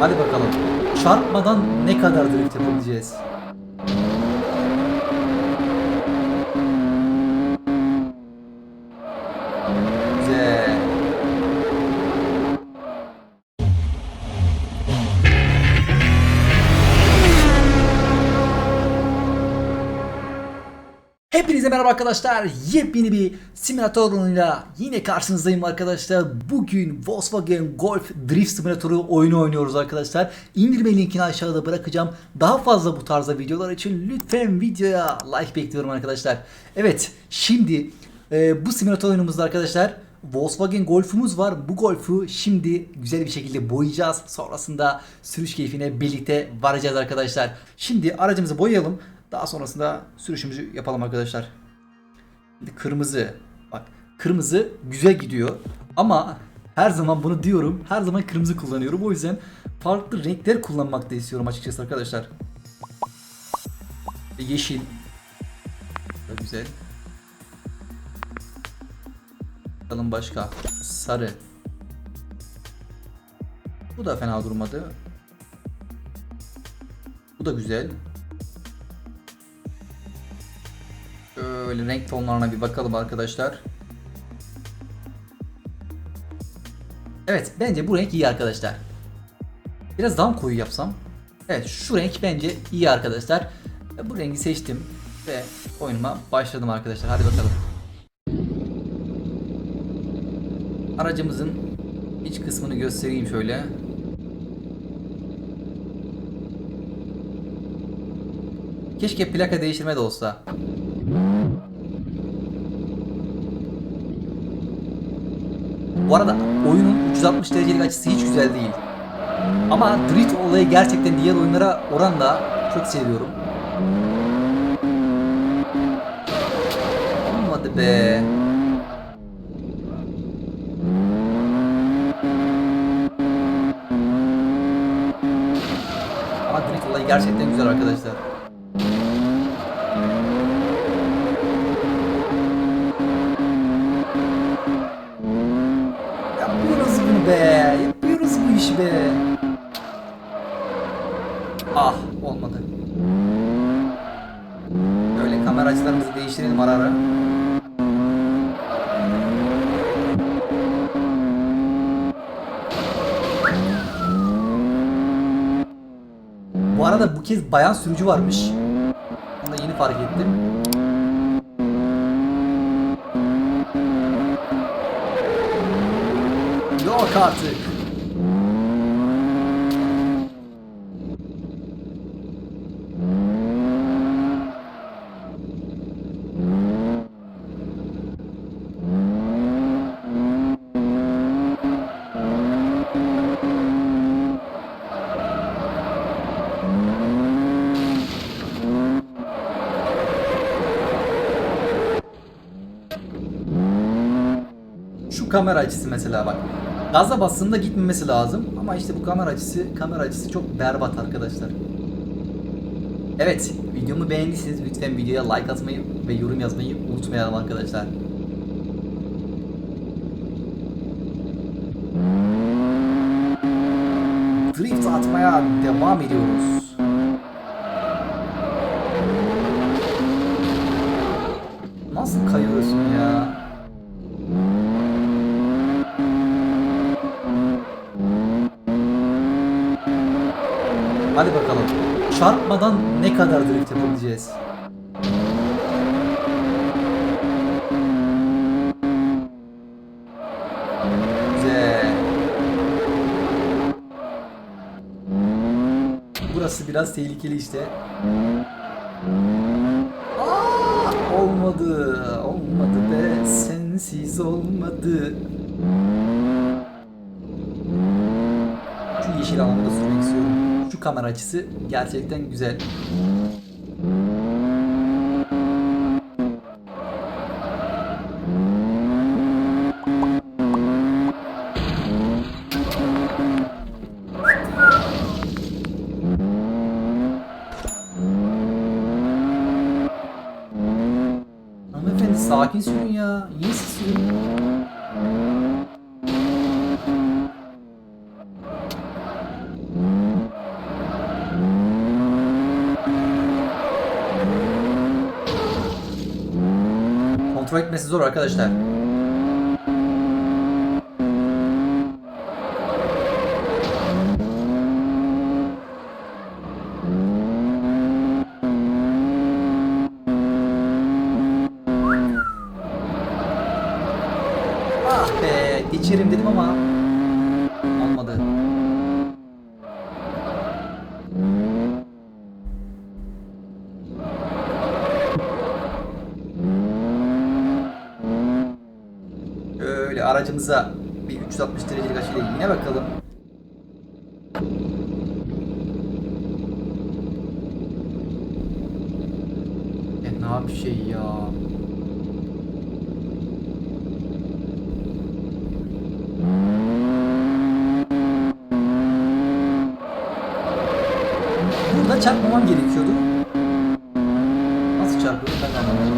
Hadi bakalım. Çarpmadan ne kadar drift yapabileceğiz? Hepinize merhaba arkadaşlar. Yepyeni bir simülatör oyunuyla yine karşınızdayım arkadaşlar. Bugün Volkswagen Golf Drift Simülatörü oyunu oynuyoruz arkadaşlar. İndirme linkini aşağıda bırakacağım. Daha fazla bu tarzda videolar için lütfen videoya like bekliyorum arkadaşlar. Evet şimdi e, bu simülatör oyunumuzda arkadaşlar Volkswagen Golf'umuz var. Bu Golf'u şimdi güzel bir şekilde boyayacağız. Sonrasında sürüş keyfine birlikte varacağız arkadaşlar. Şimdi aracımızı boyayalım. Daha sonrasında sürüşümüzü yapalım arkadaşlar. Şimdi kırmızı. Bak kırmızı güzel gidiyor. Ama her zaman bunu diyorum. Her zaman kırmızı kullanıyorum. O yüzden farklı renkler kullanmak da istiyorum açıkçası arkadaşlar. Yeşil. Da güzel. Bakalım başka. Sarı. Bu da fena durmadı. Bu da güzel. Şöyle renk tonlarına bir bakalım arkadaşlar. Evet bence bu renk iyi arkadaşlar. Biraz daha koyu yapsam? Evet şu renk bence iyi arkadaşlar. Bu rengi seçtim ve oyunuma başladım arkadaşlar. Hadi bakalım. Aracımızın iç kısmını göstereyim şöyle. Keşke plaka değiştirme de olsa. Bu arada oyunun 360 derecelik açısı hiç güzel değil. Ama drift olayı gerçekten diğer oyunlara oranla çok seviyorum. Olmadı be. Ama drift olayı gerçekten güzel arkadaşlar. Yapıyoruz bunu be. Yapıyoruz bu işi be. Ah olmadı. Böyle kamera açılarımızı değiştirelim ara ara. Bu arada bu kez bayan sürücü varmış. Onu da yeni fark ettim. Yok artık. Şu kamera açısı mesela bak. Gaza bastığında gitmemesi lazım ama işte bu kamera açısı kamera açısı çok berbat arkadaşlar. Evet, videomu beğendiyseniz lütfen videoya like atmayı ve yorum yazmayı unutmayalım arkadaşlar. Drift atmaya devam ediyoruz. Hadi bakalım. Çarpmadan ne kadar drift yapabileceğiz? Burası biraz tehlikeli işte. Aa, olmadı. Olmadı be. Sensiz olmadı. Şu yeşil alanı da sürmek istiyorum. Kamera açısı gerçekten güzel. Sakin sürün ya. Siz sürün? Kontrol etmesi zor arkadaşlar. Ah be geçerim dedim ama olmadı. Öyle aracımıza bir 360 derecelik açıyla yine bakalım. Ne yap şey ya. Burada çarpmamam gerekiyordu. Nasıl çarpıyorum ben de anlamadım.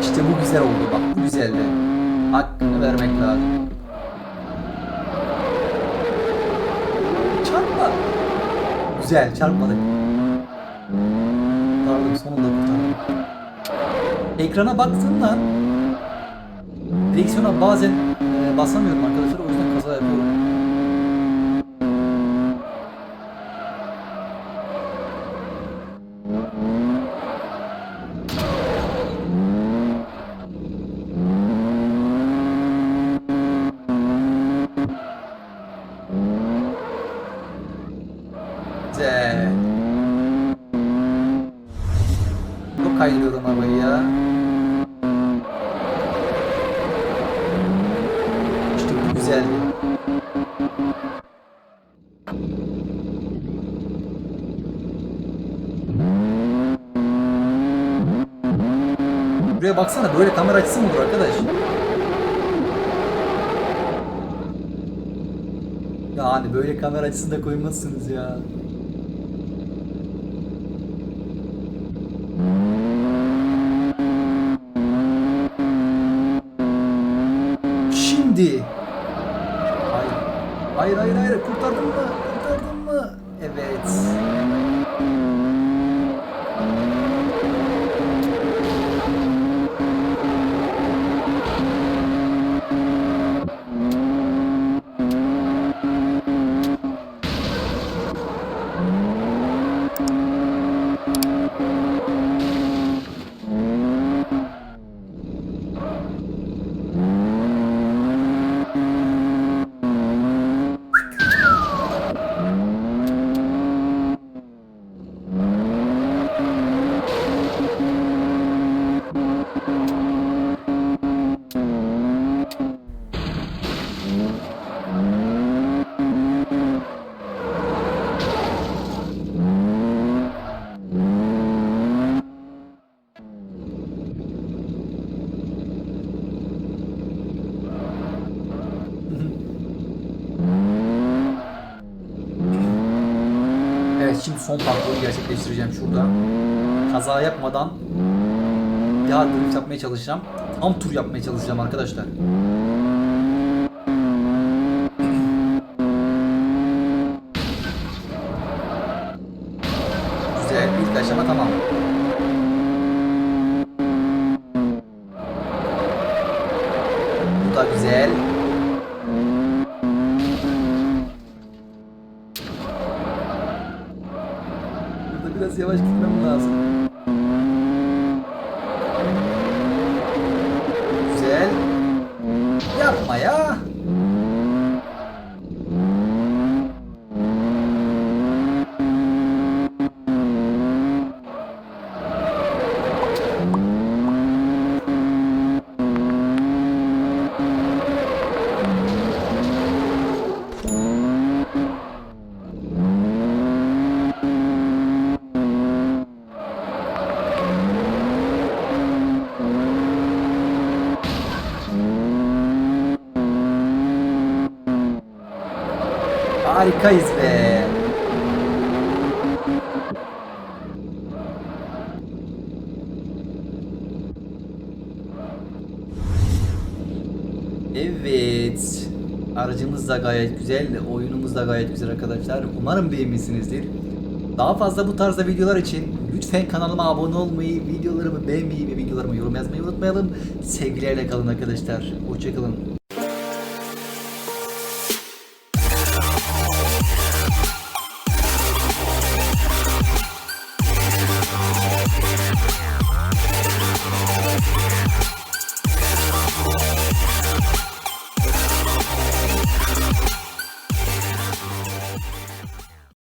İşte bu güzel oldu bak bu güzeldi. Hakkını vermek lazım. Çarpma. Güzel çarpmadık. Kurtardık sonunda kurtardık. Ekrana baktığımda direksiyona bazen e, basamıyorum arkadaşlar o yüzden kaza yapıyorum. Güzel. Çok kaydırıyorum arabayı ya. İşte bu güzeldi. Buraya baksana böyle kamera açısı mı olur arkadaş? Yani böyle kamera açısını da koymazsınız ya. Şimdi. Hayır. Hayır hayır hayır kurtardın mı? Kurtardın mı? Evet. Evet şimdi son parkuru gerçekleştireceğim şurada. Kaza yapmadan daha drift yapmaya çalışacağım. Tam tur yapmaya çalışacağım arkadaşlar. Güzel ilk aşama tamam. Bu da güzel. Burada biraz yavaş gitmem lazım. Güzel. Yapma ya. Harikayız be. Evet. Aracımız da gayet güzel, oyunumuz da gayet güzel arkadaşlar. Umarım beğenmişsinizdir. Daha fazla bu tarzda videolar için lütfen kanalıma abone olmayı, videolarımı beğenmeyi ve videolarıma yorum yazmayı unutmayalım. Sevgilerle kalın arkadaşlar. Hoşçakalın.